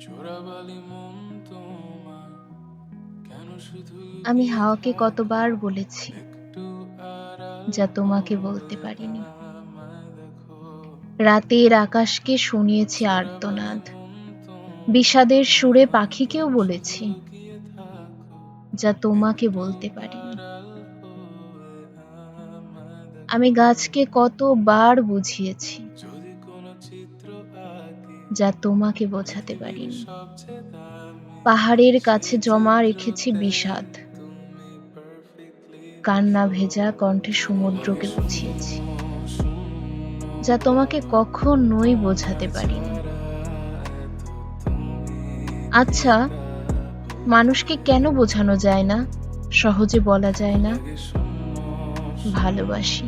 চোরাবালি মন তোমার কেন শুধু আমি হাওয়াকে কতবার বলেছি যা তোমাকে বলতে পারিনি। রাতের আকাশকে শুনিয়েছি আর্তনাদ। বিষাদের সুরে পাখিকেও বলেছি যা তোমাকে বলতে পারিনি। আমি গাছকে কতবার বুঝিয়েছি যা তোমাকে বোঝাতে দামি পাহাড়ের কাছে জমা রেখেছি বিষাদ। কান্না ভেজা কণ্ঠে সমুদ্রকে বুঝিয়েছি, যা তোমাকে কখনোই বোঝাতে পারিনি। আচ্ছা মানুষকে কেন বোঝানো যায় না? সহজে বলা যায় না। ভালোবাসি।